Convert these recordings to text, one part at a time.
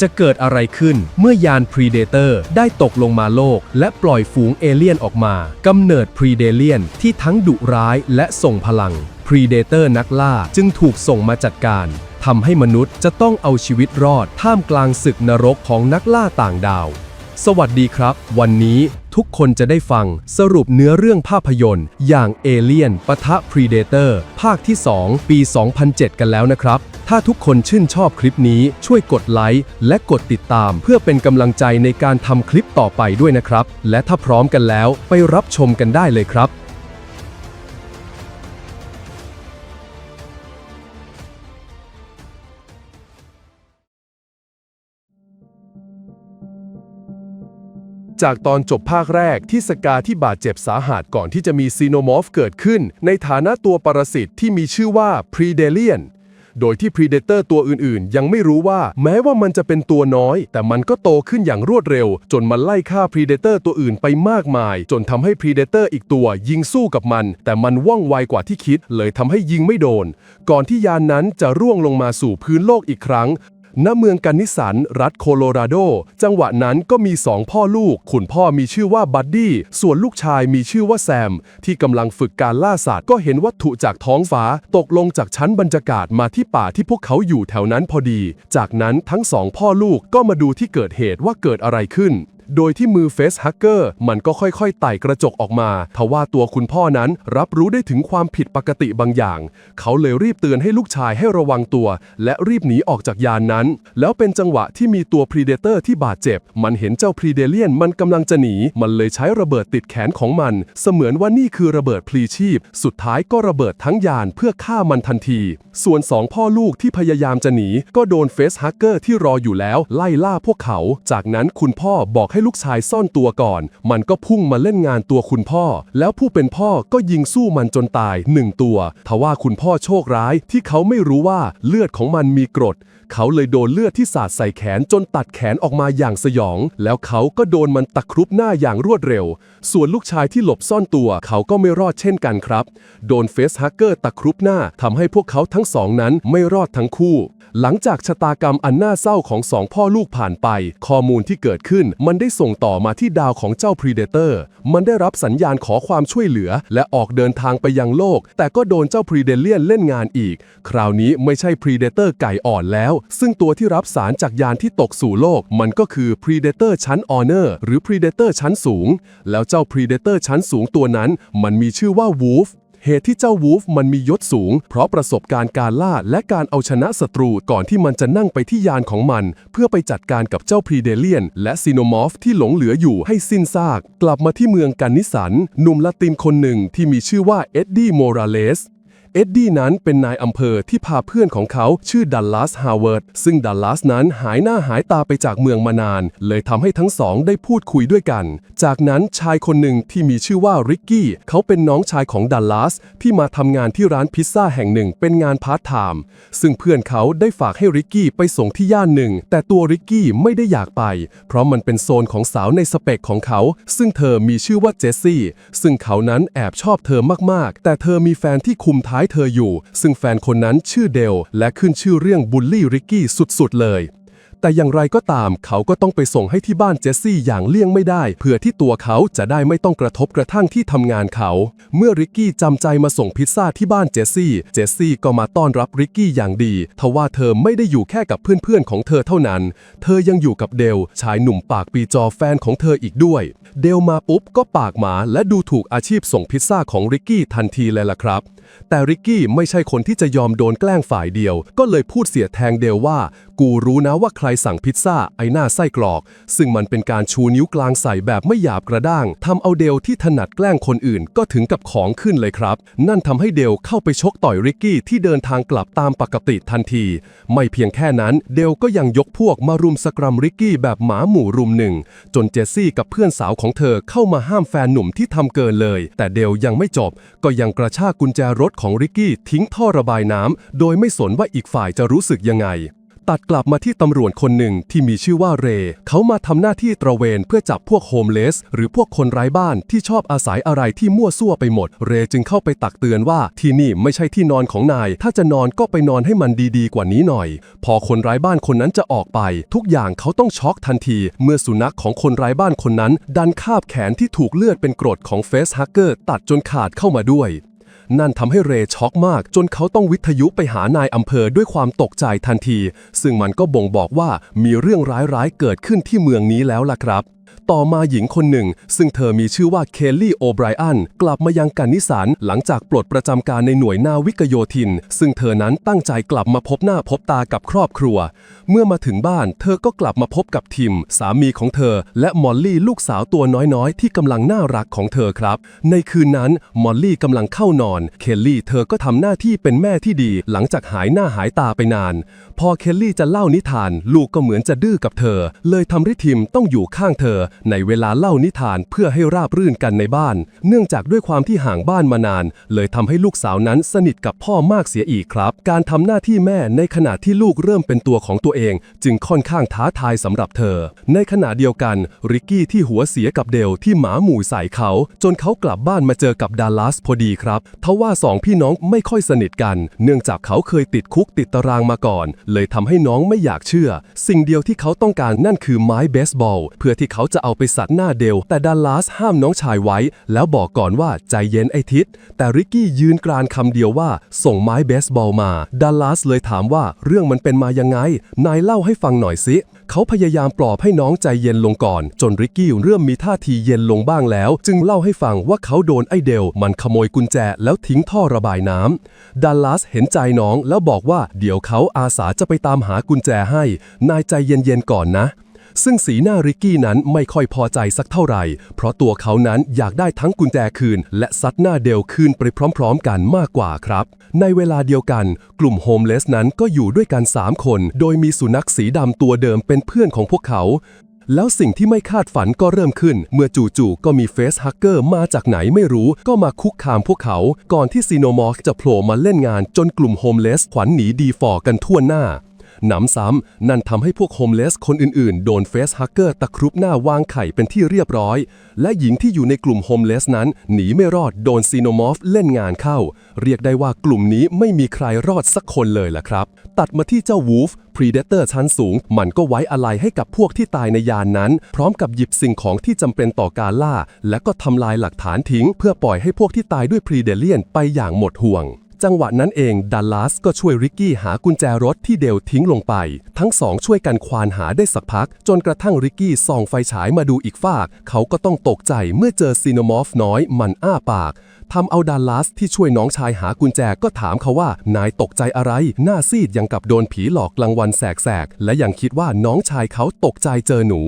จะเกิดอะไรขึ้นเมื่อยานพรีเดเตอร์ได้ตกลงมาโลก และปล่อยฝูงเอเลี่ยนออกมากำเนิดพรีเดเลียนที่ทั้งดุร้ายและส่งพลังพรีเดเตอร์นักล่าจึงถูกส่งมาจัดการทำให้มนุษย์จะต้องเอาชีวิตรอดท่ามกลางศึกนรกของนักล่าต่างดาว สวัสดีครับ วันนี้ทุกคนจะได้ฟังสรุปเนื้อเรื่องภาพยนตร์อย่างเอเลียนปะทะ p r e เดเตอร์ภาคที่ 2 ปี 2007 กันแล้วนะครับ ถ้าทุกคนชื่นชอบคลิปนี้ช่วยกดไลค์และกดติดตาม เพื่อเป็นกำลังใจในการทำคลิปต่อไปด้วยนะครับ และถ้าพร้อมกันแล้วไปรับชมกันได้เลยครับ จากตอนจบภาคแรกที่สกาที่บาดเจ็บสาหัสก่อนที่จะมีซีโนมอร์ฟเกิดขึ้น ในฐานะตัวปรสิตที่มีชื่อว่า Predalien โดยที่ Predator ตัวอื่นๆ ยังไม่รู้ว่า แม้ว่ามันจะเป็นตัวน้อย แต่มันก็โตขึ้นอย่างรวดเร็ว จนมันไล่ฆ่า Predator ตัวอื่นไปมากมาย จนทำให้ Predator อีกตัวยิงสู้กับมัน แต่มันว่องไวกว่าที่คิด เลยทำให้ยิงไม่โดน ก่อนที่ยานนั้นจะร่วงลงมาสู่พื้นโลกอีกครั้ง ณเมืองกันนิสัน รัฐโคโลราโด จังหวะนั้นก็มีสองพ่อลูก ขุนพ่อมีชื่อว่าบัดดี้ ส่วนลูกชายมีชื่อว่าแซม ที่กำลังฝึกการล่าสัตว์ก็เห็นวัตถุจากท้องฟ้า ตกลงจากชั้นบรรยากาศมาที่ป่าที่พวกเขาอยู่แถวนั้นพอดี จากนั้นทั้งสองพ่อลูกก็มาดูที่เกิดเหตุว่าเกิดอะไรขึ้น โดยที่มือเฟสฮักเกอร์มันก็ค่อยๆไต่กระจกออกมาทว่าตัวคุณพ่อนั้นรับรู้ได้ถึงความผิดปกติบางอย่าง เขาเลยรีบเตือนให้ลูกชายให้ระวังตัว และรีบหนีออกจากยานนั้น แล้วเป็นจังหวะที่มีตัวพรีเดเตอร์ที่บาดเจ็บ มันเห็นเจ้าพรีเดเลียนมันกำลังจะหนี มันเลยใช้ระเบิดติดแขนของมัน เสมือนว่านี่คือระเบิดพลีชีพ สุดท้ายก็ระเบิดทั้งยานเพื่อฆ่ามันทันที ส่วนสองพ่อลูกที่พยายามจะหนีก็โดนเฟสฮักเกอร์ที่รออยู่แล้วไล่ล่าพวกเขา จากนั้นคุณพ่อบอกให้ลูกชายซ่อนตัวก่อน มันก็พุ่งมาเล่นงานตัวคุณพ่อ แล้วผู้เป็นพ่อก็ยิงสู้มันจนตายหนึ่งตัวทว่าคุณพ่อโชคร้ายที่เขาไม่รู้ว่าเลือดของมันมีกรด เขาเลยโดนเลือดที่สาดใส่แขนจนตัดแขนออกมาอย่างสยอง แล้วเขาก็โดนมันตะครุบหน้าอย่างรวดเร็ว ส่วนลูกชายที่หลบซ่อนตัวเขาก็ไม่รอดเช่นกันครับ โดนเฟสฮักเกอร์ตะครุบหน้าทำให้พวกเขาทั้งสองนั้นไม่รอดทั้งคู่ หลังจากชะตากรรมอันน่าเศร้าของสองพ่อลูกผ่านไป ข้อมูลที่เกิดขึ้นมันได้ส่งต่อมาที่ดาวของเจ้า Predator มันได้รับสัญญาณขอความช่วยเหลือ และออกเดินทางไปยังโลก แต่ก็โดนเจ้า Predalien เล่นงานอีก คราวนี้ไม่ใช่ Predator ไก่อ่อนแล้ว ซึ่งตัวที่รับสารจากยานที่ตกสู่โลก มันก็คือ Predator ชั้น Honor หรือ Predator ชั้นสูง แล้วเจ้า Predator ชั้นสูงตัวนั้น มันมีชื่อว่า Wolf เหตุที่เจ้าวูฟมันมียศสูง เพราะประสบการณ์การล่าและการเอาชนะศัตรูก่อนที่มันจะนั่งไปที่ยานของมัน เพื่อไปจัดการกับเจ้าพรีเดเลียน และซีโนมอฟที่หลงเหลืออยู่ให้สิ้นซาก กลับมาที่เมืองกันนิสันหนุ่มละตินคนหนึ่งที่มีชื่อว่าเอ็ดดี้โมราเลส เอ็ดดี้นั้นเป็นนายอำเภอที่พาเพื่อนของเขาชื่อดัลลัสฮาวเวิร์ดซึ่งดัลลัสนั้นหายหน้าหายตาไปจากเมืองมานาน เลยทำให้ทั้งสองได้พูดคุยด้วยกัน จากนั้นชายคนหนึ่งที่มีชื่อว่าริกกี้เขาเป็นน้องชายของดัลลัสที่มาทำงานที่ร้านพิซซ่าแห่งหนึ่งเป็นงานพาร์ทไทม์ซึ่งเพื่อนเขาได้ฝากให้ริกกี้ไปส่งที่ย่านหนึ่ง แต่ตัวริกกี้ไม่ได้อยากไป เพราะมันเป็นโซนของสาวในสเปกของเขา ซึ่งเธอมีชื่อว่าเจสซี่ซึ่งเขานั้นแอบชอบเธอมากๆ แต่เธอมีแฟนที่คุมท้ายเธออยู่ ซึ่งแฟนคนนั้นชื่อเดล และขึ้นชื่อเรื่องบูลลี่ริกกี้สุดๆเลย แต่อย่างไรก็ตามเขาก็ต้องไปส่งให้ที่บ้านเจสซี่อย่างเลี่ยงไม่ได้ เพื่อที่ตัวเขาจะได้ไม่ต้องกระทบกระทั่งที่ทำงานเขา เมื่อริกกี้จำใจมาส่งพิซซ่าที่บ้านเจสซี่ เจสซี่ก็มาต้อนรับริกกี้อย่างดีทว่าเธอไม่ได้อยู่แค่กับเพื่อนๆของเธอเท่านั้น เธอยังอยู่กับเดลชายหนุ่มปากปีจอแฟนของเธออีกด้วย เดลมาปุ๊บก็ปากหมาและดูถูกอาชีพส่งพิซซ่าของริกกี้ทันทีเลยล่ะครับ แต่ริกกี้ไม่ใช่คนที่จะยอมโดนแกล้งฝ่ายเดียว ก็เลยพูดเสียแทงเดลว่ากูรู้นะว่าใครสั่งพิซซ่าไอหน้าไส้กรอก ซึ่งมันเป็นการชูนิ้วกลางใส่แบบไม่หยาบกระด้างทำเอาเดลที่ถนัดแกล้งคนอื่นก็ถึงกับของขึ้นเลยครับ นั่นทำให้เดลเข้าไปชกต่อยริกกี้ที่เดินทางกลับตามปกติทันที ไม่เพียงแค่นั้นเดลก็ยังยกพวกมารุมสกรัมริกกี้แบบหมาหมู่รุมหนึ่ง จนเจสซี่กับเพื่อนสาวของเธอเข้ามาห้ามแฟนหนุ่มที่ทำเกินเลย แต่เดลยังไม่จบ ก็ยังกระชากกุญแจรถของริกกี้ทิ้งท่อระบายน้ำโดยไม่สนว่าอีกฝ่ายจะรู้สึกยังไง ตัดกลับมาที่ตำรวจคนหนึ่งที่มีชื่อว่าเร เขามาทำหน้าที่ตระเวนเพื่อจับพวกโฮมเลส หรือพวกคนไร้บ้านที่ชอบอาศัยอะไรที่มั่วซั่วไปหมด เรจึงเข้าไปตักเตือนว่าที่นี่ไม่ใช่ที่นอนของนาย ถ้าจะนอนก็ไปนอนให้มันดีๆ กว่านี้หน่อย พอคนไร้บ้านคนนั้นจะออกไป ทุกอย่างเขาต้องช็อกทันที เมื่อสุนัขของคนไร้บ้านคนนั้น ดันคาบแขนที่ถูกเลือดเป็นกรดของเฟสฮักเกอร์ตัดจนขาดเข้ามาด้วย นั่นทำให้เรย์ช็อกมาก จนเขาต้องวิทยุไปหานายอำเภอด้วยความตกใจทันที ซึ่งมันก็บ่งบอกว่ามีเรื่องร้ายๆเกิดขึ้นที่เมืองนี้แล้วล่ะครับ ต่อมาหญิงคนหนึ่ง ซึ่งเธอมีชื่อว่าเคลลี่โอไบรอันกลับมายังกันนิสานหลังจากปลดประจำการในหน่วยนาวิกโยธิน ซึ่งเธอนั้นตั้งใจกลับมาพบหน้าพบตากับครอบครัว เมื่อมาถึงบ้าน เธอก็กลับมาพบกับทิม สามีของเธอ และมอลลี่ลูกสาวตัวน้อยๆ ที่กำลังน่ารักของเธอครับ ในคืนนั้นมอลลี่กำลังเข้านอน เคลลี่เธอก็ทำหน้าที่เป็นแม่ที่ดี หลังจากหายหน้าหายตาไปนาน พอเคลลี่จะเล่านิทาน ลูกก็เหมือนจะดื้อกับเธอ เลยทำให้ทิมต้องอยู่ข้างเธอในเวลาเล่านิทานเพื่อให้ราบรื่นกันในบ้าน เนื่องจากด้วยความที่ห่างบ้านมานาน เลยทำให้ลูกสาวนั้นสนิทกับพ่อมากเสียอีกครับ การทำหน้าที่แม่ในขณะที่ลูกเริ่มเป็นตัวของตัวเอง จึงค่อนข้างท้าทายสำหรับเธอ ในขณะเดียวกันริกกี้ที่หัวเสียกับเดลที่หมาหมู่ใส่เขา จนเขากลับบ้านมาเจอกับดัลลัสพอดีครับทว่าสองพี่น้องไม่ค่อยสนิทกัน เนื่องจากเขาเคยติดคุกติดตารางมาก่อน เลยทำให้น้องไม่อยากเชื่อ สิ่งเดียวที่เขาต้องการนั่นคือไม้เบสบอล เพื่อที่เขาจะเอาไปสัตว์หน้าเดล แต่ดัลลัสห้ามน้องชายไว้ แล้วบอกก่อนว่าใจเย็นไอทิศแต่ริกกี้ยืนกรานคำเดียวว่า ส่งไม้เบสบอลมา ดัลลัสเลยถามว่าเรื่องมันเป็นมายังไง นายเล่าให้ฟังหน่อยสิเขาพยายามปลอบให้น้องใจเย็นลงก่อน จนริกกี้เริ่มมีท่าทีเย็นลงบ้างแล้ว จึงเล่าให้ฟังว่าเขาโดนไอเดล มันขโมยกุญแจแล้วทิ้งท่อระบายน้ำดัลลัสเห็นใจน้องแล้วบอกว่าเดี๋ยวเขาอาสาจะไปตามหากุญแจให้ นายใจเย็นๆก่อนนะ ซึ่งสีหน้าริกกี้นั้นไม่ค่อยพอใจสักเท่าไหร่ เพราะตัวเขานั้นอยากได้ทั้งกุญแจคืน และซัดหน้าเดลคืนไปพร้อมๆ กันมากกว่าครับ ในเวลาเดียวกัน กลุ่มโฮมเลสนั้นก็อยู่ด้วยกัน 3 คน โดยมีสุนัขสีดำตัวเดิมเป็นเพื่อนของพวกเขาแล้วสิ่งที่ไม่คาดฝันก็เริ่มขึ้น เมื่อจู่ๆก็มีเฟสฮักเกอร์มาจากไหนไม่รู้ ก็มาคุกคามพวกเขา ก่อนที่ซีโนมอร์จะโผล่มาเล่นงานจนกลุ่มโฮมเลสขวัญหนีดีฟอร์กันทั่วหน้า หนำซ้ำนั่นทำให้พวกโฮมเลสคนอื่นๆ โดนเฟสฮักเกอร์ตะครุบหน้าวางไข่เป็นที่เรียบร้อย และหญิงที่อยู่ในกลุ่มโฮมเลสนั้น หนีไม่รอดโดนซีโนมอฟเล่นงานเข้า เรียกได้ว่ากลุ่มนี้ไม่มีใครรอดสักคนเลยล่ะครับ ตัดมาที่เจ้าวูฟพรีเดเตอร์ชั้นสูง มันก็ไว้อะไรให้กับพวกที่ตายในยานนั้น พร้อมกับหยิบสิ่งของที่จำเป็นต่อการล่า และก็ทำลายหลักฐานทิ้ง เพื่อปล่อยให้พวกที่ตายด้วยพรีเดเลียนไปอย่างหมดห่วง จังหวะนั้นเองดัลลัสก็ช่วยริกกี้หากุญแจรถที่เดลทิ้งลงไป ทั้งสองช่วยกันควานหาได้สักพัก จนกระทั่งริกกี้ส่องไฟฉายมาดูอีกฝาก เขาก็ต้องตกใจเมื่อเจอซีโนมอฟน้อยมันอ้าปากทำเอาดัลลัสที่ช่วยน้องชายหากุญแจก็ถามเขาว่า นายตกใจอะไร หน้าซีดยังกับโดนผีหลอกกลางวันแสกๆ และยังคิดว่าน้องชายเขาตกใจเจอหนู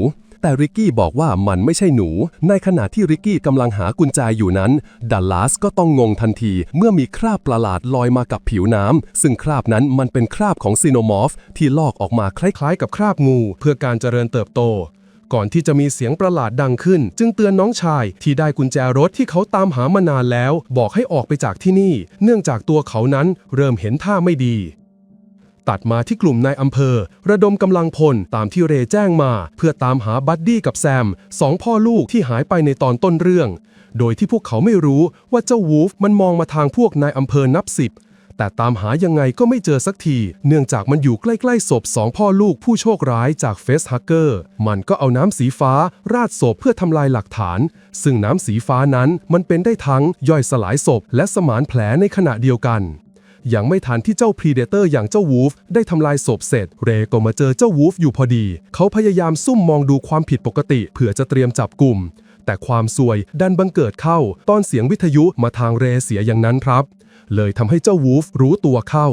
แต่ริกกี้บอกว่ามันไม่ใช่หนู ในขณะที่ริกกี้กำลังหากุญแจอยู่นั้น ดัลลัสก็ต้องงงทันทีเมื่อมีคราบประหลาดลอยมากับผิวน้ำ ซึ่งคราบนั้นมันเป็นคราบของซีโนมอร์ฟที่ลอกออกมาคล้ายๆ กับคราบงู เพื่อการเจริญเติบโต ก่อนที่จะมีเสียงประหลาดดังขึ้น จึงเตือนน้องชายที่ได้กุญแจรถที่เขาตามหามานานแล้ว บอกให้ออกไปจากที่นี่ เนื่องจากตัวเขานั้นเริ่มเห็นท่าไม่ดี ตัดมาที่กลุ่มนายอำเภอ ระดมกำลังพลตามที่เรแจ้งมา เพื่อตามหาบัดดี้กับแซมสองพ่อลูกที่หายไปในตอนต้นเรื่อง โดยที่พวกเขาไม่รู้ว่าเจ้าวูฟมันมองมาทางพวกนายอำเภอนับสิบแต่ตามหายังไงก็ไม่เจอสักที เนื่องจากมันอยู่ใกล้ๆศพสองพ่อลูกผู้โชคร้ายจากเฟสฮักเกอร์ มันก็เอาน้ำสีฟ้าราดศพเพื่อทำลายหลักฐาน ซึ่งน้ำสีฟ้านั้นมันเป็นได้ทั้งย่อยสลายศพและสมานแผลในขณะเดียวกัน ยังไม่ทันที่เจ้าพรีเดเตอร์อย่างเจ้าวูฟได้ทำลายศพเสร็จ เรก็มาเจอเจ้าวูฟอยู่พอดี เขาพยายามซุ่มมองดูความผิดปกติเผื่อจะเตรียมจับกลุ่ม แต่ความซวยดันบังเกิดเข้า ตอนเสียงวิทยุมาทางเรเสียอย่างนั้นครับ เลยทำให้เจ้าวูฟรู้ตัวเข้า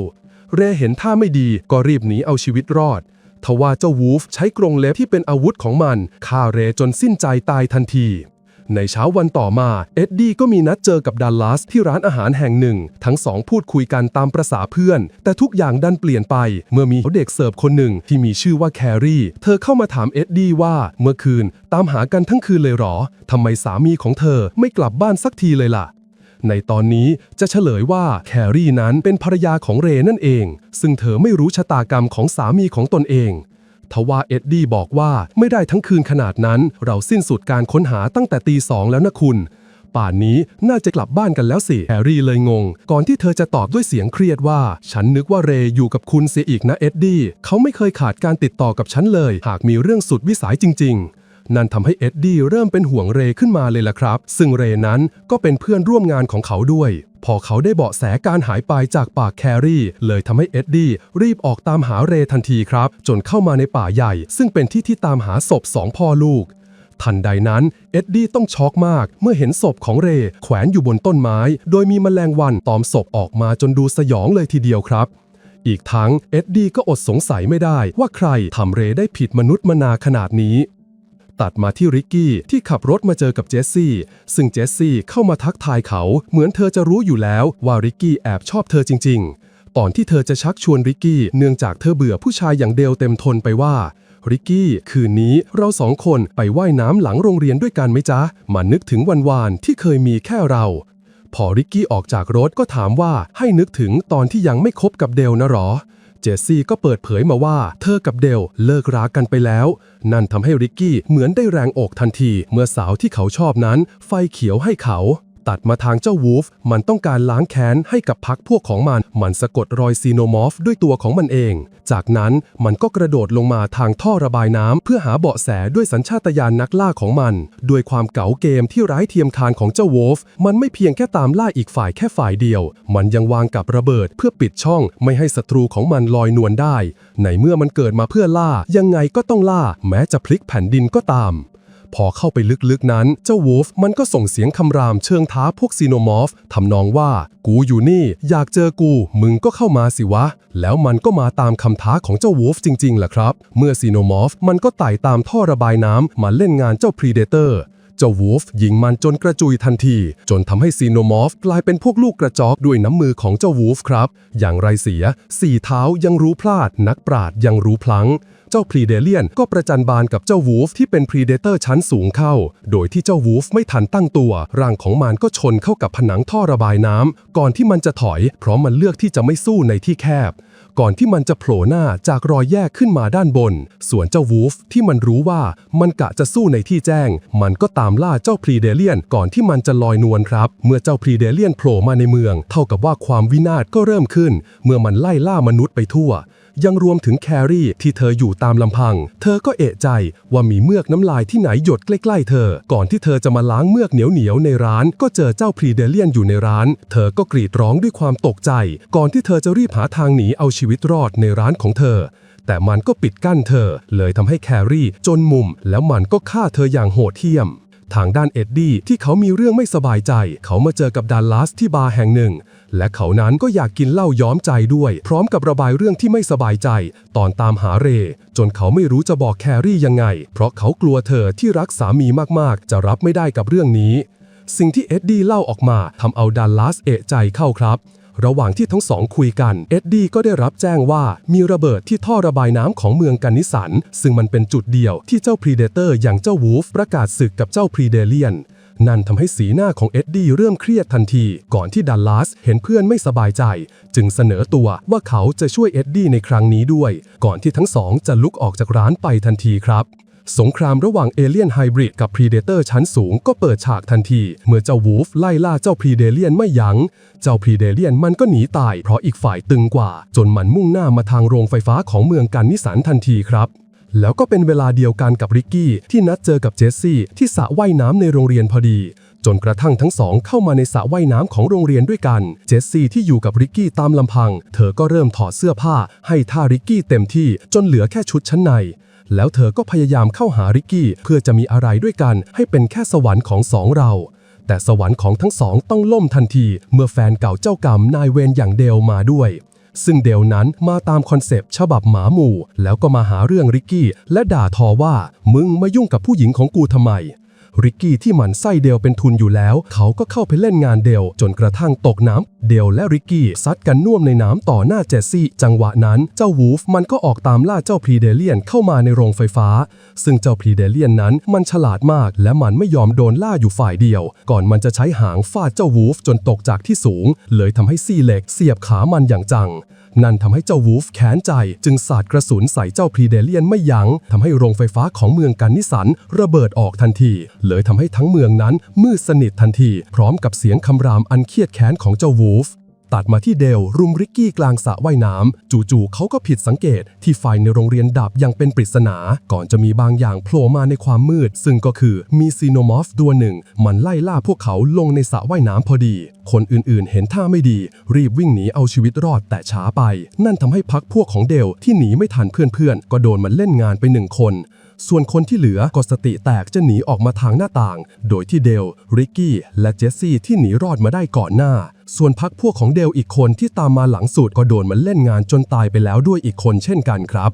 เรเห็นท่าไม่ดีก็รีบหนีเอาชีวิตรอดทว่าเจ้าวูฟใช้กรงเล็บที่เป็นอาวุธของมันฆ่าเรจนสิ้นใจตายทันที ในเช้าวันต่อมา เอ็ดดี้ก็มีนัดเจอกับดัลลัสที่ร้านอาหารแห่งหนึ่ง ทั้งสองพูดคุยกันตามประษาเพื่อน แต่ทุกอย่างดันเปลี่ยนไป เมื่อมีเด็กเสิร์ฟคนหนึ่งที่มีชื่อว่าแครี่ เธอเข้ามาถามเอ็ดดี้ว่า เมื่อคืนตามหากันทั้งคืนเลยหรอทำไมสามีของเธอไม่กลับบ้านสักทีเลยล่ะในตอนนี้จะเฉลยว่าแครี่นั้นเป็นภรรยาของเรนั่นเอง ซึ่งเธอไม่รู้ชะตากรรมของสามีของตนเอง ทว่าเอ็ดดี้บอกว่าไม่ได้ทั้งคืนขนาดนั้น เราสิ้นสุดการค้นหาตั้งแต่ตีสองแล้วนะคุณ ป่านนี้น่าจะกลับบ้านกันแล้วสิ แฮร์รี่เลยงง ก่อนที่เธอจะตอบด้วยเสียงเครียดว่า ฉันนึกว่าเรย์อยู่กับคุณเสียอีกนะเอ็ดดี้ เขาไม่เคยขาดการติดต่อกับฉันเลย หากมีเรื่องสุดวิสัยจริง ๆ นั่นทำให้เอ็ดดี้เริ่มเป็นห่วงเรขึ้นมาเลยล่ะครับ ซึ่งเรนั้นก็เป็นเพื่อนร่วมงานของเขาด้วย พอเขาได้เบาะแสการหายไปจากปากแครี่ เลยทำให้เอ็ดดี้รีบออกตามหาเรทันทีครับ จนเข้ามาในป่าใหญ่ ซึ่งเป็นที่ที่ตามหาศพสองพ่อลูกทันใดนั้นเอ็ดดี้ต้องช็อกมากเมื่อเห็นศพของเรแขวนอยู่บนต้นไม้ โดยมีแมลงวันตอมศพออกมาจนดูสยองเลยทีเดียวครับ อีกทั้งเอ็ดดี้ก็อดสงสัยไม่ได้ว่าใครทำเรได้ผิดมนุษย์มนาขนาดนี้ ตัดมาที่ริกกี้ที่ขับรถมาเจอกับเจสซี่ ซึ่งเจสซี่เข้ามาทักทายเขา เหมือนเธอจะรู้อยู่แล้วว่าริกกี้แอบชอบเธอจริงๆก่อนที่เธอจะชักชวนริกกี้เนื่องจากเธอเบื่อผู้ชายอย่างเดลเต็มทนไปว่าริกกี้ คืนนี้เราสองคนไปว่ายน้ำหลังโรงเรียนด้วยกันไหมจ๊ะ มานึกถึงวันวานที่เคยมีแค่เรา พอริกกี้ออกจากรถก็ถามว่าให้นึกถึงตอนที่ยังไม่คบกับเดลนะหรอ เจสซี่ก็เปิดเผยมาว่า เธอกับเดลเลิกรากันไปแล้ว นั่นทำให้ริกกี้เหมือนได้แรงอกทันที เมื่อสาวที่เขาชอบนั้น ไฟเขียวให้เขา ตัดมาทางเจ้าวูฟมันต้องการล้างแค้นให้กับพักพวกของมัน มันสะกดรอยซีโนมอฟด้วยตัวของมันเอง จากนั้นมันก็กระโดดลงมาทางท่อระบายน้ำเพื่อหาเบาะแสด้วยสัญชาตญาณนักล่าของมัน ด้วยความเก๋าเกมที่ไร้เทียมทานของเจ้าวูฟมันไม่เพียงแค่ตามล่าอีกฝ่ายแค่ฝ่ายเดียว มันยังวางกับระเบิดเพื่อปิดช่องไม่ให้ศัตรูของมันลอยนวลได้ ในเมื่อมันเกิดมาเพื่อล่า ยังไงก็ต้องล่า แม้จะพลิกแผ่นดินก็ตาม พอเข้าไปลึกๆนั้น เจ้าวูฟมันก็ส่งเสียงคำรามเชิงท้าพวกซีโนมอฟทำนองว่า กูอยู่นี่ อยากเจอกู มึงก็เข้ามาสิวะ แล้วมันก็มาตามคำท้าของเจ้าวูฟจริงๆแหละครับ เมื่อซีโนมอฟมันก็ไต่ตามท่อระบายน้ำมาเล่นงานเจ้าพรีเดเตอร์ เจ้าวูฟยิงมันจนกระจุยทันที จนทำให้ซีโนมอฟกลายเป็นพวกลูกกระจอกด้วยน้ำมือของเจ้าวูฟครับ อย่างไรเสีย สี่เท้ายังรู้พลาด นักปราดยังรู้พลั้งเจ้าพรีเดเลียนก็ประจันบานกับเจ้าวูฟที่เป็นพรีเดเตอร์ชั้นสูงเข้า โดยที่เจ้าวูฟไม่ทันตั้งตัว ร่างของมันก็ชนเข้ากับผนังท่อระบายน้ำก่อนที่มันจะถอย เพราะมันเลือกที่จะไม่สู้ในที่แคบ ก่อนที่มันจะโผล่หน้าจากรอยแยกขึ้นมาด้านบน ส่วนเจ้าวูฟที่มันรู้ว่ามันกะจะสู้ในที่แจ้ง มันก็ตามล่าเจ้าพรีเดเลียนก่อนที่มันจะลอยนวลครับ เมื่อเจ้าพรีเดเลียนโผล่มาในเมือง เท่ากับว่าความวินาศก็เริ่มขึ้น เมื่อมันไล่ล่ามนุษย์ไปทั่วยังรวมถึงแครี่ที่เธออยู่ตามลำพัง เธอก็เอะใจว่ามีเมือกน้ำลายที่ไหนหยดใกล้ๆเธอ ก่อนที่เธอจะมาล้างเมือกเหนียวๆในร้าน ก็เจอเจ้าพรีเดเลียนอยู่ในร้าน เธอก็กรีดร้องด้วยความตกใจ ก่อนที่เธอจะรีบหาทางหนีเอาชีีวิตรอดในร้านของเธอ แต่มันก็ปิดกั้นเธอ เลยทำให้แครี่จนมุม แล้วมันก็ฆ่าเธออย่างโหดเหี้ยม ทางด้านเอ็ดดี้ที่เขามีเรื่องไม่สบายใจ เขามาเจอกับดัลลัสที่บาร์แห่งหนึ่ง และเขานั้นก็อยากกินเหล้าย้อมใจด้วย พร้อมกับระบายเรื่องที่ไม่สบายใจ ตอนตามหาเร จนเขาไม่รู้จะบอกแครี่ยังไง เพราะเขากลัวเธอที่รักสามีมากๆ จะรับไม่ได้กับเรื่องนี้ สิ่งที่เอ็ดดี้เล่าออกมาทำเอาดัลลัสเอะใจเข้าครับ ระหว่างที่ทั้งสองคุยกัน เอ็ดดี้ก็ได้รับแจ้งว่ามีระเบิดที่ท่อระบายน้ำของเมืองกันนิสัน ซึ่งมันเป็นจุดเดียวที่เจ้าพรีเดเตอร์อย่างเจ้าวูฟประกาศศึกกับเจ้าพรีเดเลียนนั่นทำให้สีหน้าของเอ็ดดี้เริ่มเครียดทันที ก่อนที่ดัลลัสเห็นเพื่อนไม่สบายใจ จึงเสนอตัวว่าเขาจะช่วยเอ็ดดี้ในครั้งนี้ด้วย ก่อนที่ทั้งสองจะลุกออกจากร้านไปทันทีครับ สงครามระหว่างเอเลียนไฮบริดกับพรีเดเตอร์ชั้นสูงก็เปิดฉากทันที เมื่อเจ้าวูฟไล่ล่าเจ้าพรีเดเลียนไม่ยัง้ง เจ้าพรีเดเลียนมันก็หนีตายเพราะอีกฝ่ายตึงกว่า จนมันมุ่งหน้ามาทางโรงไฟฟ้าของเมืองกันนิสันทันทีครับแล้วก็เป็นเวลาเดียวกันกับริกกี้ ที่นัดเจอกับเจสซี่ ที่สระว่ายน้ำในโรงเรียนพอดี จนกระทั่งทั้งสองเข้ามาในสระว่ายน้ำของโรงเรียนด้วยกัน เจสซี่ที่อยู่กับริกกี้ตามลำพัง เธอก็เริ่มถอดเสื้อผ้า ให้ท่าริกกี้เต็มที่จนเหลือแค่ชุดชั้นใน แล้วเธอก็พยายามเข้าหาริกกี้ เพื่อจะมีอะไรด้วยกันให้เป็นแค่สวรรค์ของสองเรา แต่สวรรค์ของทั้งสองต้องล่มทันที เมื่อแฟนเก่าเจ้ากรรมนายเวรอย่างเดลมาด้วย ซึ่งเดลนั้นมาตามคอนเซปต์ฉบับหมาหมู่ แล้วก็มาหาเรื่องริกกี้ และด่าทอว่ามึงมายุ่งกับผู้หญิงของกูทำไม ริกกี้ที่หมันไส้เดลเป็นทุนอยู่แล้ว เขาก็เข้าไปเล่นงานเดลจนกระทั่งตกน้ำเดลและริกกี้ซัดกันน่วมในน้ำต่อหน้าเจสซี่ จังหวะนั้นเจ้าวูฟมันก็ออกตามล่าเจ้าพรีเดเลียนเข้ามาในโรงไฟฟ้า ซึ่งเจ้าพรีเดเลียนนั้นมันฉลาดมาก และมันไม่ยอมโดนล่าอยู่ฝ่ายเดียว ก่อนมันจะใช้หางฟาดเจ้าวูฟจนตกจากที่สูง เลยทำให้ซี่เหล็กเสียบขามันอย่างจัง นั่นทำให้เจ้าวูฟแค้นใจ จึงสาดกระสุนใส่เจ้าพรีเดเลียนไม่ยัง้งทำให้โรงไฟฟ้าของเมืองกันนิสันระเบิดออกทันที เลยทำให้ทั้งเมืองนั้นมืดสนิททันที พร้อมกับเสียงคำรามอันเครียดแค้นของเจ้าวูฟ ตัดมาที่เดลรุมริกกี้กลางสระว่ายน้ำจู่ๆเขาก็ผิดสังเกตที่ไฟในโรงเรียนดับอย่างเป็นปริศนา ก่อนจะมีบางอย่างโผล่มาในความมืด ซึ่งก็คือมีซีโนมอฟตัวหนึ่ง มันไล่ล่าพวกเขาลงในสระว่ายน้ำพอดี คนอื่นๆ เห็นท่าไม่ดี รีบวิ่งหนีเอาชีวิตรอดแต่ช้าไป นั่นทำให้พักพวกของเดลที่หนีไม่ทันเพื่อนๆก็โดนมันเล่นงานไปหนึ่งคน ส่วนคนที่เหลือก็สติแตกจะหนีออกมาทางหน้าต่าง โดยที่เดล ริกกี้ และเจสซี่ที่หนีรอดมาได้ก่อนหน้า ส่วนพักพวกของเดลอีกคนที่ตามมาหลังสุดก็โดนมันเล่นงานจนตายไปแล้วด้วยอีกคนเช่นกันครับ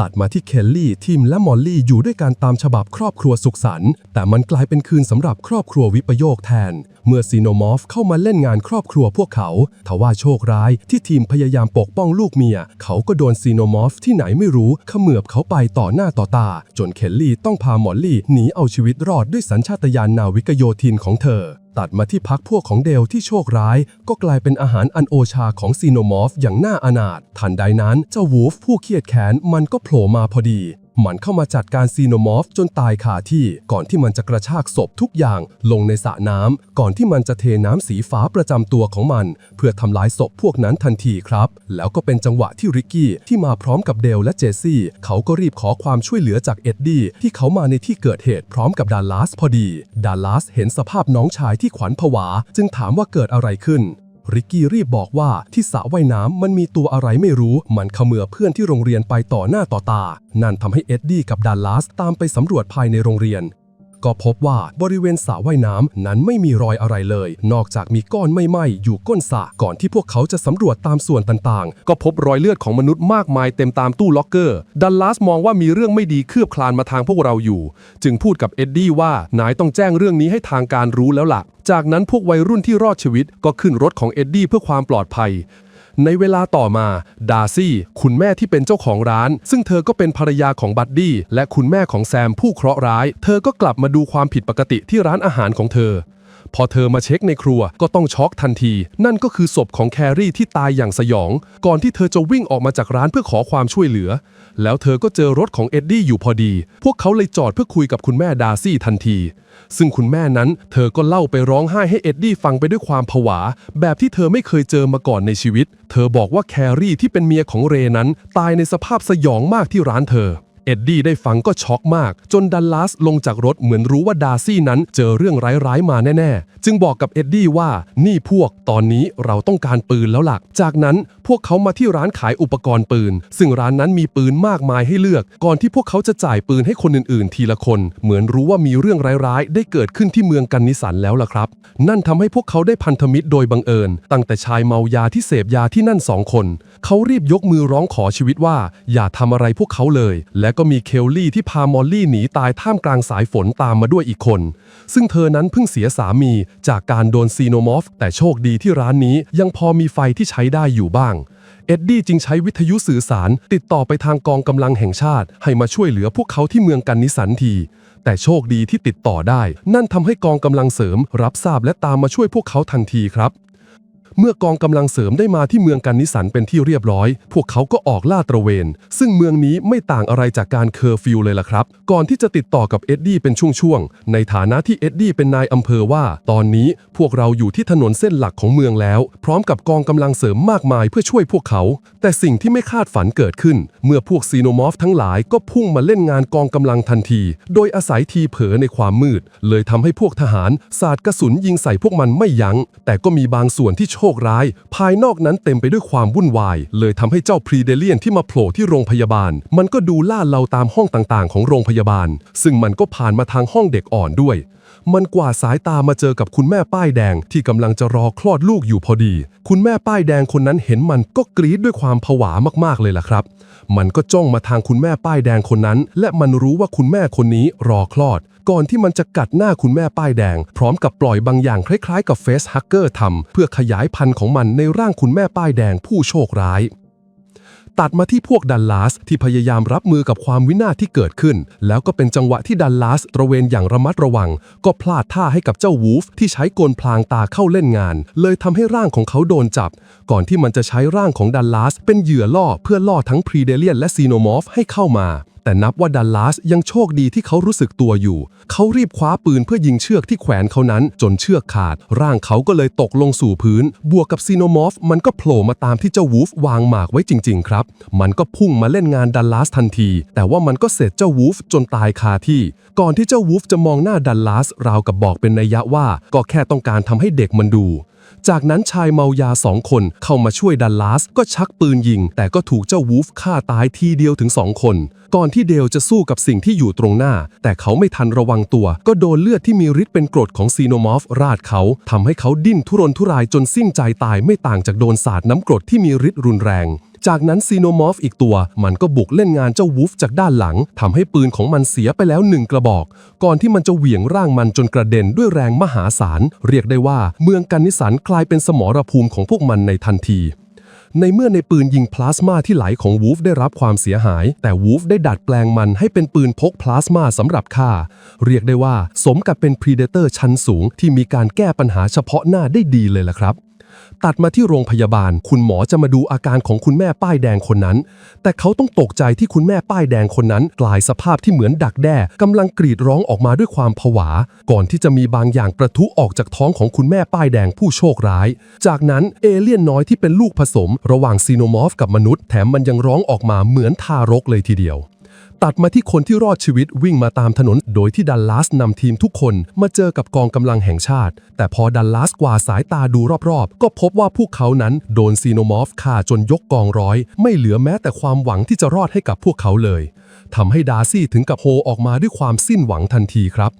ตัดมาที่เคลลี่ทิมและมอลลี่อยู่ด้วยกันตามฉบับครอบครัวสุขสันต์แต่มันกลายเป็นคืนสำหรับครอบครัววิปโยคแทน เมื่อซีโนมอฟเข้ามาเล่นงานครอบครัวพวกเขา ทว่าโชคร้ายที่ทีมพยายามปกป้องลูกเมีย เขาก็โดนซีโนมอฟที่ไหนไม่รู้เขมือบเขาไปต่อหน้าต่อตา จนเคลลี่ต้องพามอลลี่หนีเอาชีวิตรอดด้วยสัญชาตญาณนาวิกโยธินของเธอ ตัดมาที่พักพวกของเดลที่โชคร้าย ก็กลายเป็นอาหารอันโอชาของซีโนมอฟอย่างน่าอนาถทันใดนั้นเจ้าวูฟผู้เครียดแค้นมันก็โผล่มาพอดี มันเข้ามาจัดการซีโนมอฟจนตายคาที่ก่อนที่มันจะกระชากศพทุกอย่างลงในสระน้ำก่อนที่มันจะเทน้ำสีฟ้าประจำตัวของมัน เพื่อทำลายศพพวกนั้นทันทีครับ แล้วก็เป็นจังหวะที่ริกกี้ที่มาพร้อมกับเดลและเจสซี่ เขาก็รีบขอความช่วยเหลือจากเอ็ดดี้ที่เขามาในที่เกิดเหตุพร้อมกับดัลลัสพอดีดัลลัสเห็นสภาพน้องชายที่ขวัญผวา จึงถามว่าเกิดอะไรขึ้น ริกกี้รีบบอกว่าที่สระว่ายน้ำมันมีตัวอะไรไม่รู้ มันเขมือเพื่อนที่โรงเรียนไปต่อหน้าต่อตา นั่นทำให้เอ็ดดี้กับดัลลัสตามไปสำรวจภายในโรงเรียน ก็พบว่าบริเวณสระว่ายน้ำนั้นไม่มีรอยอะไรเลย นอกจากมีก้อนไม่ไหม้อยู่ก้นสระก่อนที่พวกเขาจะสำรวจตามส่วนต่างๆ ก็พบรอยเลือดของมนุษย์มากมายเต็มตามตู้ล็อกเกอร์ ดัลลัสมองว่ามีเรื่องไม่ดีคืบคลานมาทางพวกเราอยู่ จึงพูดกับเอ็ดดี้ว่านายต้องแจ้งเรื่องนี้ให้ทางการรู้แล้วล่ะ จากนั้นพวกวัยรุ่นที่รอดชีวิตก็ขึ้นรถของเอ็ดดี้เพื่อความปลอดภัย ในเวลาต่อมา ดาร์ซี่ คุณแม่ที่เป็นเจ้าของร้าน ซึ่งเธอก็เป็นภรรยาของบัดดี้และคุณแม่ของแซมผู้เคราะห์ร้าย เธอก็กลับมาดูความผิดปกติที่ร้านอาหารของเธอ พอเธอมาเช็คในครัวก็ต้องช็อกทันที นั่นก็คือศพของแครี่ที่ตายอย่างสยอง ก่อนที่เธอจะวิ่งออกมาจากร้านเพื่อขอความช่วยเหลือ แล้วเธอก็เจอรถของเอ็ดดี้อยู่พอดี พวกเขาเลยจอดเพื่อคุยกับคุณแม่ดาร์ซี่ทันที ซึ่งคุณแม่นั้นเธอก็เล่าไปร้องไห้ให้เอ็ดดี้ฟังไปด้วยความผวา แบบที่เธอไม่เคยเจอมาก่อนในชีวิต เธอบอกว่าแครี่ที่เป็นเมียของเรนั้น ตายในสภาพสยองมากที่ร้านเธอ เอ็ดดี้ได้ฟังก็ช็อกมาก จนดัลลัสลงจากรถเหมือนรู้ว่าดาร์ซี่นั้นเจอเรื่องร้ายๆมาแน่ๆ จึงบอกกับเอ็ดดี้ว่านี่พวกตอนนี้เราต้องการปืนแล้วล่ะจากนั้นพวกเขามาที่ร้านขายอุปกรณ์ปืน ซึ่งร้านนั้นมีปืนมากมายให้เลือก ก่อนที่พวกเขาจะจ่ายปืนให้คนอื่นๆ ทีละคน เหมือนรู้ว่ามีเรื่องร้ายๆ ได้เกิดขึ้นที่เมืองกันนิสันแล้วล่ะครับ นั่นทำให้พวกเขาได้พันธมิตรโดยบังเอิญ ตั้งแต่ชายเมายาที่เสพยาที่นั่นสองคน เขารีบยกมือร้องขอชีวิตว่าอย่าทำอะไรพวกเขาเลย และก็มีเคลลี่ที่พามอลลี่หนีตายท่ามกลางสายฝนตามมาด้วยอีกคน ซึ่งเธอนั้นเพิ่งเสียสามีจากการโดนซีโนมอฟ แต่โชคดีที่ร้านนี้ยังพอมีไฟที่ใช้ได้อยู่บ้างเอ็ดดี้จึงใช้วิทยุสื่อสาร ติดต่อไปทางกองกำลังแห่งชาติ ให้มาช่วยเหลือพวกเขาที่เมืองกันนิสันที แต่โชคดีที่ติดต่อได้ นั่นทำให้กองกำลังเสริม รับทราบและตามมาช่วยพวกเขาทันทีครับ เมื่อกองกำลังเสริมได้มาที่เมืองกันนิสันเป็นที่เรียบร้อย พวกเขาก็ออกล่าตระเวน ซึ่งเมืองนี้ไม่ต่างอะไรจากการเคอร์ฟิวเลยล่ะครับ ก่อนที่จะติดต่อกับเอ็ดดี้เป็นช่วงๆ ในฐานะที่เอ็ดดี้เป็นนายอำเภอว่า ตอนนี้พวกเราอยู่ที่ถนนเส้นหลักของเมืองแล้ว พร้อมกับกองกำลังเสริมมากมายเพื่อช่วยพวกเขา แต่สิ่งที่ไม่คาดฝันเกิดขึ้น เมื่อพวกซีโนมอฟทั้งหลายก็พุ่งมาเล่นงานกองกำลังทันที โดยอาศัยทีเผลอในความมืด เลยทำให้พวกทหารสาดกระสุนยิงใส่พวกมันไม่ยัง้งแต่ก็มีบางส่วนที่โชคร้าย ภายนอกนั้นเต็มไปด้วยความวุ่นวาย เลยทำให้เจ้าพรีเดเลียนที่มาโผล่ที่โรงพยาบาล มันก็ดูล่าเราตามห้องต่างๆ ของโรงพยาบาล ซึ่งมันก็ผ่านมาทางห้องเด็กอ่อนด้วย มันกว่าดสายตามาเจอกับคุณแม่ป้ายแดงที่กำลังจะรอคลอดลูกอยู่พอดี คุณแม่ป้ายแดงคนนั้นเห็นมันก็กรี๊ดด้วยความผวามากๆเลยล่ะครับ มันก็จ้องมาทางคุณแม่ป้ายแดงคนนั้น และมันรู้ว่าคุณแม่คนนี้รอคลอด ก่อนที่มันจะกัดหน้าคุณแม่ป้ายแดง พร้อมกับปล่อยบางอย่างคล้ายๆ กับเฟสฮักเกอร์ทำเพื่อขยายพันธุ์ของมันในร่างคุณแม่ป้ายแดงผู้โชคร้าย ตัดมาที่พวกดัลลาสที่พยายามรับมือกับความวินาศที่เกิดขึ้น แล้วก็เป็นจังหวะที่ดัลลาสตระเวนอย่างระมัดระวัง ก็พลาดท่าให้กับเจ้าวูฟที่ใช้กลพลางตาเข้าเล่นงาน เลยทำให้ร่างของเขาโดนจับ ก่อนที่มันจะใช้ร่างของดัลลาสเป็นเหยื่อล่อเพื่อล่อทั้งพรีเดเลียนและซีโนมอฟให้เข้ามา แต่นับว่าดัลลาสยังโชคดีที่เขารู้สึกตัวอยู่ เขารีบคว้าปืนเพื่อยิงเชือกที่แขวนเขานั้น จนเชือกขาด ร่างเขาก็เลยตกลงสู่พื้น บวกกับซีโนมอฟมันก็โผล่มาตามที่เจ้าวูฟวางหมากไว้จริง ๆ ครับ มันก็พุ่งมาเล่นงานดัลลาสทันที แต่ว่ามันก็เสร็จเจ้าวูฟจนตายคาที่ ก่อนที่เจ้าวูฟจะมองหน้าดัลลาสราวกับบอกเป็นนัยยะว่า ก็แค่ต้องการทำให้เด็กมันดู จากนั้นชายเมายาสองคนเข้ามาช่วยดัลลาสก็ชักปืนยิง แต่ก็ถูกเจ้าวูฟฆ่าตายทีเดียวถึงสองคน ก่อนที่เดลจะสู้กับสิ่งที่อยู่ตรงหน้า แต่เขาไม่ทันระวังตัว ก็โดนเลือดที่มีฤทธิ์เป็นกรดของซีโนมอฟราดเขาทำให้เขาดิ้นทุรนทุรายจนสิ้นใจตายไม่ต่างจากโดนสาดน้ำกรดที่มีฤทธิ์รุนแรง จากนั้นซีโนมอฟอีกตัว มันก็บุกเล่นงานเจ้าวูฟจากด้านหลังทำให้ปืนของมันเสียไปแล้วหนึ่งกระบอก ก่อนที่มันจะเหวี่ยงร่างมันจนกระเด็นด้วยแรงมหาศาล เรียกได้ว่าเมืองกันนิสันกลายเป็นสมรภูมิของพวกมันในทันที ในเมื่อในปืนยิงพลาสมาที่ไหลของวูฟได้รับความเสียหาย แต่วูฟได้ดัดแปลงมันให้เป็นปืนพกพลาสมาสำหรับฆ่า เรียกได้ว่า สมกับเป็นพรีเดเตอร์ชั้นสูงที่มีการแก้ปัญหาเฉพาะหน้าได้ดีเลยล่ะครับ ตัดมาที่โรงพยาบาล คุณหมอจะมาดูอาการของคุณแม่ป้ายแดงคนนั้น แต่เขาต้องตกใจที่คุณแม่ป้ายแดงคนนั้น กลายสภาพที่เหมือนดักแด้กำลังกรีดร้องออกมาด้วยความผวา ก่อนที่จะมีบางอย่างประทุออกจากท้องของคุณแม่ป้ายแดงผู้โชคร้าย จากนั้นเอเลี่ยนน้อยที่เป็นลูกผสม ระหว่างซีโนมอฟกับมนุษย์แถมมันยังร้องออกมาเหมือนทารกเลยทีเดียว ตัดมาที่คนที่รอดชีวิตวิ่งมาตามถนน โดยที่ดัลลัสนำทีมทุกคนมาเจอกับกองกำลังแห่งชาติ แต่พอดัลลัสกว่าสายตาดูรอบๆ ก็พบว่าพวกเขานั้นโดนซีโนมอฟฆ่าจนยกกองร้อย ไม่เหลือแม้แต่ความหวังที่จะรอดให้กับพวกเขาเลยทำให้ดาร์ซี่ถึงกับโฮออกมาด้วยความสิ้นหวังทันทีครับ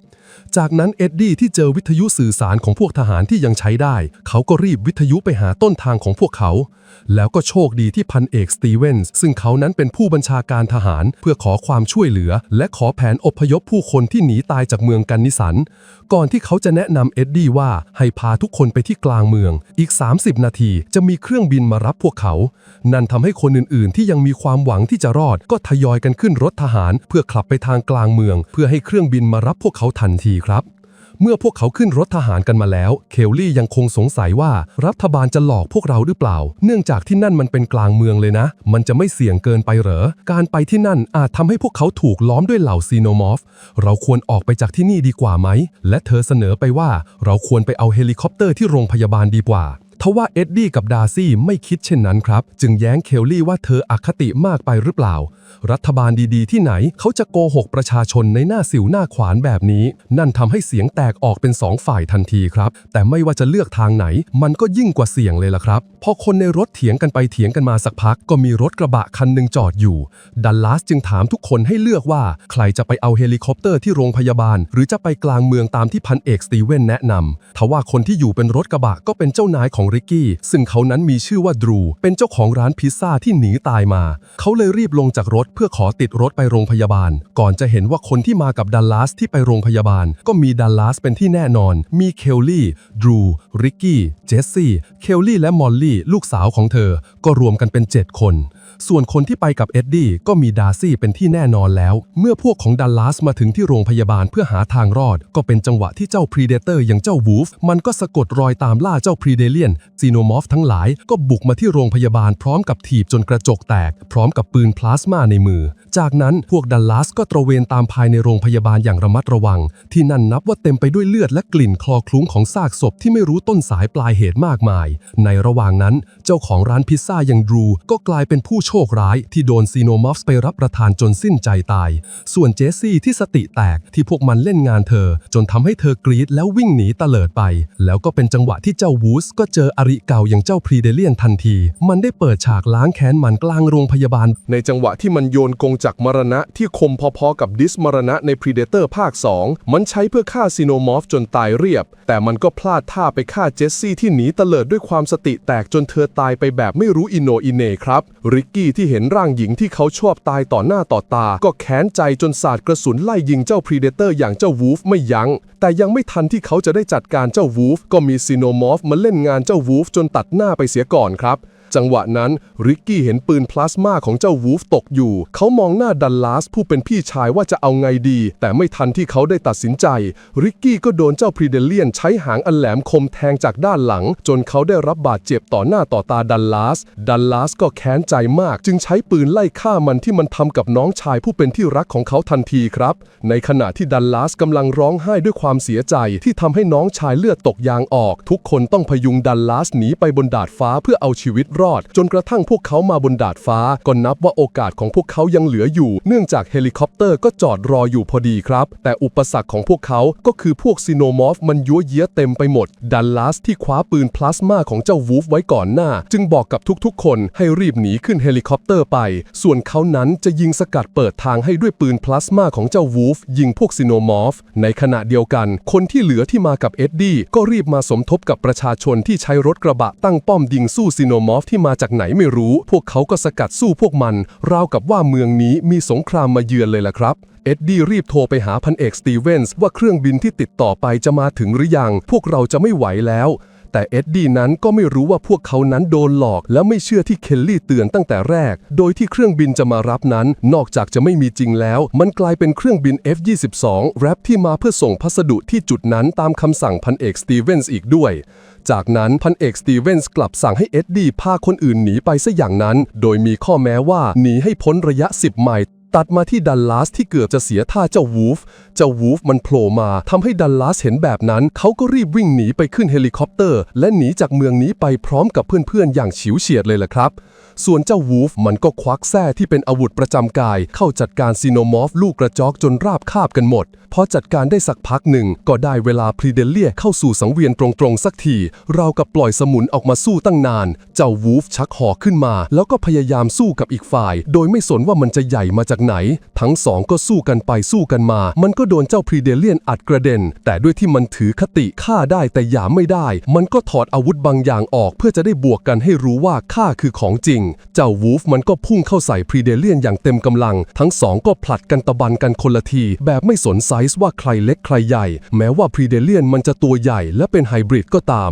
จากนั้นเอ็ดดี้ที่เจอวิทยุสื่อสารของพวกทหารที่ยังใช้ได้ เขาก็รีบวิทยุไปหาต้นทางของพวกเขา แล้วก็โชคดีที่พันเอกสตีเวนส์ซึ่งเขานั้นเป็นผู้บัญชาการทหารเพื่อขอความช่วยเหลือ และขอแผนอพยพผู้คนที่หนีตายจากเมืองกันนิสัน ก่อนที่เขาจะแนะนำเอ็ดดี้ว่าให้พาทุกคนไปที่กลางเมือง อีก 30 นาทีจะมีเครื่องบินมารับพวกเขา นั่นทำให้คนอื่นๆ ที่ยังมีความหวังที่จะรอด ก็ทยอยกันขึ้นรถทหาร เพื่อขับไปทางกลางเมือง เพื่อให้เครื่องบินมารับพวกเขาทันทีครับเมื่อพวกเขาขึ้นรถทหารกันมาแล้ว เคลลี่ยังคงสงสัยว่ารัฐบาลจะหลอกพวกเราหรือเปล่า เนื่องจากที่นั่นมันเป็นกลางเมืองเลยนะ มันจะไม่เสี่ยงเกินไปเหรอ การไปที่นั่นอาจทำให้พวกเขาถูกล้อมด้วยเหล่าซีโนมอฟ เราควรออกไปจากที่นี่ดีกว่าไหม และเธอเสนอไปว่าเราควรไปเอาเฮลิคอปเตอร์ที่โรงพยาบาลดีกว่า ทว่าเอ็ดดี้กับดาร์ซี่ไม่คิดเช่นนั้นครับ จึงแย้งเคลลี่ว่าเธออคติมากไปหรือเปล่า รัฐบาลดีๆ ที่ไหนเขาจะโกหกประชาชนในหน้าสิวหน้าขวานแบบนี้ นั่นทำให้เสียงแตกออกเป็นสองฝ่ายทันทีครับ แต่ไม่ว่าจะเลือกทางไหน มันก็ยิ่งกว่าเสี่ยงเลยล่ะครับพอคนในรถเถียงกันไปเถียงกันมาสักพัก ก็มีรถกระบะคันหนึ่งจอดอยู่ดัลลัสจึงถามทุกคนให้เลือกว่า ใครจะไปเอาเฮลิคอปเตอร์ที่โรงพยาบาล หรือจะไปกลางเมืองตามที่พันเอกสตีเวนแนะนำทว่าคนที่อยู่เป็นรถกระบะก็เป็นเจ้านายของริกกี้ ซึ่งเขานั้นมีชื่อว่าดรู เป็นเจ้าของร้านพิซซ่าที่หนีตายมา เขาเลยรีบลงจากรถเพื่อขอติดรถไปโรงพยาบาล ก่อนจะเห็นว่าคนที่มากับดัลลัสที่ไปโรงพยาบาล ก็มีดัลลัสเป็นที่แน่นอน มีเคลลี่ ดรู ริกกี้ เจสซี่ เคลลี่และมอลลี่ ลูกสาวของเธอ ก็รวมกันเป็น 7 คน ส่วนคนที่ไปกับเอ็ดดี้ก็มีดาร์ซี่เป็นที่แน่นอนแล้ว เมื่อพวกของดัลลัสมาถึงที่โรงพยาบาลเพื่อหาทางรอด ก็เป็นจังหวะที่เจ้าพรีเดเตอร์อย่างเจ้าวูฟมันก็สะกดรอยตามล่าเจ้าพรีเดเลียนซีโนมอฟทั้งหลายก็บุกมาที่โรงพยาบาลพร้อมกับถีบจนกระจกแตก พร้อมกับปืนพลาสมาในมือ จากนั้นพวกดัลลัสก็ตระเวนตามภายในโรงพยาบาลอย่างระมัดระวัง ที่นั่นนับว่าเต็มไปด้วยเลือดและกลิ่นคลอคลุ้งของซากศพที่ไม่รู้ต้นสายปลายเหตุมากมาย ในระหว่างนั้น เจ้าของร้านพิซซ่าอย่างดรูก็กลายเป็นผู้โชคร้ายที่โดนซีโนมอฟส์ไปรับประทานจนสิ้นใจตาย ส่วนเจสซี่ที่สติแตกที่พวกมันเล่นงานเธอ จนทำให้เธอกรีดแล้ววิ่งหนีเตลิดไป แล้วก็เป็นจังหวะที่เจ้าวูสก็เจออริเก่าอย่างเจ้าพรีเดเลียนทันที มันได้เปิดฉากล้างแค้นมันกลางโรงพยาบาล ในจังหวะที่มันโยนกงจักมรณะที่คมพอๆกับดิสมรณะใน Predator ภาค 2 มันใช้เพื่อฆ่าซีโนมอฟจนตายเรียบ แต่มันก็พลาดท่าไปฆ่าเจสซี่ที่หนีเตลิดด้วยความสติแตกจนเธอตายไปแบบไม่รู้อินโนอินเน่ครับริกกี้กี้ที่เห็นร่างหญิงที่เขาชอบตายต่อหน้าต่อตา ก็แค้นใจจนสาดกระสุนไล่ยิงเจ้าพรีเดเตอร์อย่างเจ้าวูฟไม่ยัง้ง แต่ยังไม่ทันที่เขาจะได้จัดการเจ้าวูฟก็มีซีโนมอฟมาเล่นงานเจ้าวูฟจนตัดหน้าไปเสียก่อนครับ จังหวะนั้นริกกี้เห็นปืนพลาสมาของเจ้าวูฟตกอยู่ เขามองหน้าดัลลาสผู้เป็นพี่ชายว่าจะเอาไงดี แต่ไม่ทันที่เขาได้ตัดสินใจ ริกกี้ก็โดนเจ้าพรีเดเลียนใช้หางอันแหลมคมแทงจากด้านหลัง จนเขาได้รับบาดเจ็บต่อหน้าต่อตาดัลลาส ดัลลาสก็แค้นใจมาก จึงใช้ปืนไล่ฆ่ามันที่มันทำกับน้องชายผู้เป็นที่รักของเขาทันทีครับ ในขณะที่ดัลลาสกำลังร้องไห้ด้วยความเสียใจที่ทำให้น้องชายเลือดตกยางออก ทุกคนต้องพยุงดัลลาสหนีไปบนดาดฟ้าเพื่อเอาชีวิตรอด จนกระทั่งพวกเขามาบนดาดฟ้าก็นับว่าโอกาสของพวกเขายังเหลืออยู่ เนื่องจากเฮลิคอปเตอร์ก็จอดรออยู่พอดีครับ แต่อุปสรรคของพวกเขาก็คือพวกซีโนมอฟมันยั่วเยี้ยเต็มไปหมด ดัลลาสที่คว้าปืนพลาสมาของเจ้าวูฟไว้ก่อนหน้า จึงบอกกับทุกๆ คนให้รีบหนีขึ้นเฮลิคอปเตอร์ไป ส่วนเขานั้นจะยิงสกัดเปิดทางให้ด้วยปืนพลาสมาของเจ้าวูฟยิงพวกซีโนมอฟในขณะเดียวกัน คนที่เหลือที่มากับเอ็ดดี้ก็รีบมาสมทบกับประชาชนที่ใช้รถกระบะตั้งป้อมยิงสู้ซีโนมอฟที่มาจากไหนไม่รู้ พวกเขาก็สกัดสู้พวกมัน ราวกับว่าเมืองนี้มีสงครามมาเยือนเลยล่ะครับ เอ็ดดี้รีบโทรไปหาพันเอกสตีเวนส์ว่าเครื่องบินที่ติดต่อไปจะมาถึงหรือยัง พวกเราจะไม่ไหวแล้วแต่เอ็ดดี้นั้นก็ไม่รู้ว่าพวกเขานั้นโดนหลอก และไม่เชื่อที่เคลลี่เตือนตั้งแต่แรก โดยที่เครื่องบินจะมารับนั้น นอกจากจะไม่มีจริงแล้ว มันกลายเป็นเครื่องบิน F-22 แรปที่มาเพื่อส่งพัสดุที่จุดนั้นตามคำสั่งพันเอกสตีเวนส์อีกด้วย จากนั้นพันเอกสตีเวนส์กลับสั่งให้เอ็ดดี้พาคนอื่นหนีไปซะอย่างนั้น โดยมีข้อแม้ว่าหนีให้พ้นระยะ 10 ไมล์ตัดมาที่ดัลลัสที่เกือบจะเสียท่าเจ้าวูฟ เจ้าวูฟมันโผล่มาทำให้ดัลลัสเห็นแบบนั้น เขาก็รีบวิ่งหนีไปขึ้นเฮลิคอปเตอร์ และหนีจากเมืองนี้ไปพร้อมกับเพื่อนๆ อย่างฉิวเฉียดเลยล่ะครับ ส่วนเจ้าวูฟมันก็ควักแส้ที่เป็นอาวุธประจำกาย เข้าจัดการซีโนมอฟลูกกระจอกจนราบคาบกันหมด พอจัดการได้สักพักหนึ่ง ก็ได้เวลาพรีเดเลียเข้าสู่สังเวียนตรงๆสักที เรากับปล่อยสมุนออกมาสู้ตั้งนาน เจ้าวูฟชักหอกขึ้นมา แล้วก็พยายามสู้กับอีกฝ่าย โดยไม่สนว่ามันจะใหญ่มาจากไหน ทั้งสองก็สู้กันไปสู้กันมา มันก็โดนเจ้าพรีเดเลียนอัดกระเด็น แต่ด้วยที่มันถือคติฆ่าได้แต่หยามไม่ได้ มันก็ถอดอาวุธบางอย่างออก เพื่อจะได้บวกกันให้รู้ว่าข้าคือของจริงเจ้าวูฟมันก็พุ่งเข้าใส่พรีเดเลียนอย่างเต็มกำลัง ทั้งสองก็ผลัดกันตะบันกันคนละที แบบไม่สนไซส์ว่าใครเล็กใครใหญ่ แม้ว่าพรีเดเลียนมันจะตัวใหญ่และเป็นไฮบริดก็ตาม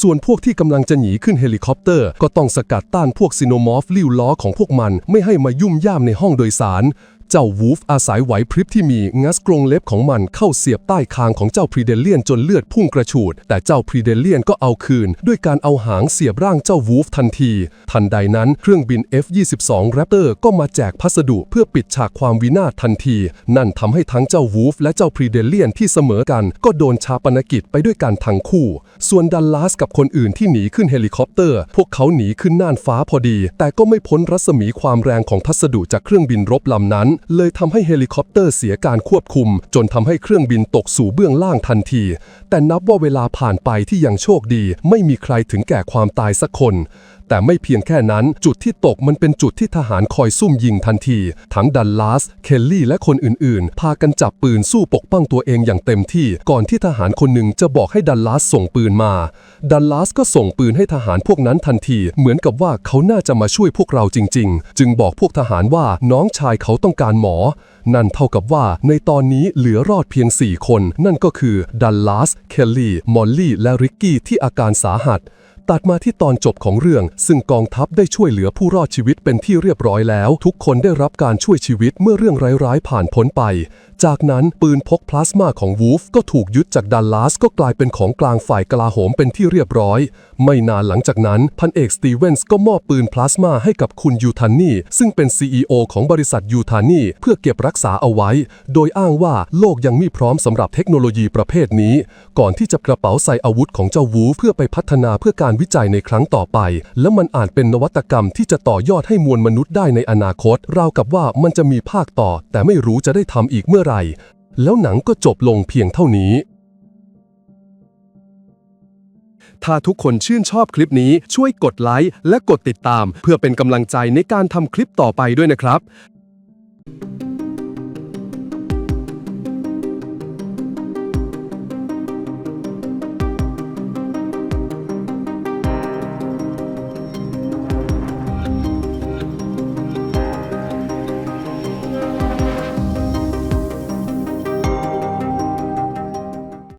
ส่วนพวกที่กำลังจะหนีขึ้นเฮลิคอปเตอร์ ก็ต้องสกัดต้านพวกซิโนมอฟลิ้วล้อของพวกมันไม่ให้มายุ่มย่ามในห้องโดยสาร เจ้าวูฟอาศัยไหวพริบที่มีงัสกรงเล็บของมันเข้าเสียบใต้คางของเจ้าพรีเดเลียนจนเลือดพุ่งกระฉูด แต่เจ้าพรีเดเลียนก็เอาคืน ด้วยการเอาหางเสียบร่างเจ้าวูฟทันที ทันใดนั้นเครื่องบิน F-22 Raptor ก็มาแจกพัสดุเพื่อปิดฉากความวินาศทันที นั่นทำให้ทั้งเจ้าวูฟและเจ้าพรีเดเลียนที่เสมอกัน ก็โดนชาปนกิจไปด้วยกันทั้งคู่ ส่วนดัลลาสกับคนอื่นที่หนีขึ้นเฮลิคอปเตอร์ พวกเขาหนีขึ้นน่านฟ้าพอดี แต่ก็ไม่พ้นรัศมีความแรงของพัสดุจากเครื่องบินรบลำนั้นเลยทำให้เฮลิคอปเตอร์เสียการควบคุม จนทำให้เครื่องบินตกสู่เบื้องล่างทันที แต่นับว่าเวลาผ่านไปที่ยังโชคดี ไม่มีใครถึงแก่ความตายสักคน แต่ไม่เพียงแค่นั้น จุดที่ตกมันเป็นจุดที่ทหารคอยซุ่มยิงทันที ทั้งดัลลาส เคลลี่และคนอื่นๆ พากันจับปืนสู้ปกป้องตัวเองอย่างเต็มที่ก่อนที่ทหารคนหนึ่งจะบอกให้ดัลลาสส่งปืนมา ดัลลาสก็ส่งปืนให้ทหารพวกนั้นทันที เหมือนกับว่าเขาน่าจะมาช่วยพวกเราจริง ๆ จึงบอกพวกทหารว่าน้องชายเขาต้องการหมอ นั่นเท่ากับว่าในตอนนี้เหลือรอดเพียง 4 คน นั่นก็คือดัลลาส เคลลี่ มอลลี่ และริกกี้ที่อาการสาหัส ตัดมาที่ตอนจบของเรื่อง ซึ่งกองทัพได้ช่วยเหลือผู้รอดชีวิตเป็นที่เรียบร้อยแล้ว ทุกคนได้รับการช่วยชีวิตเมื่อเรื่องร้ายๆ ผ่านพ้นไป จากนั้นปืนพกพลาสมาของวูฟก็ถูกยึดจากดัลลาสก็กลายเป็นของกลางฝ่ายกลาโหมเป็นที่เรียบร้อย ไม่นานหลังจากนั้นพันเอกสตีเวนส์ก็มอบปืนพลาสมาให้กับคุณยูทานี่ซึ่งเป็น CEO ของบริษัทยูทานี่เพื่อเก็บรักษาเอาไว้ โดยอ้างว่าโลกยังไม่พร้อมสำหรับเทคโนโลยีประเภทนี้ ก่อนที่จะกระเป๋าใส่อาวุธของเจ้าวูฟเพื่อไปพัฒนาเพื่อการวิจัยในครั้งต่อไป และมันอาจเป็นนวัตกรรมที่จะต่อยอดให้มวลมนุษย์ได้ในอนาคต ราวกับว่ามันจะมีภาคต่อ แต่ไม่รู้จะได้ทำอีกเมื่อไหร่ แล้วหนังก็จบลงเพียงเท่านี้ ถ้าทุกคนชื่นชอบคลิปนี้ช่วยกดไลค์และกดติดตาม เพื่อเป็นกำลังใจในการทำคลิปต่อไปด้วยนะครับ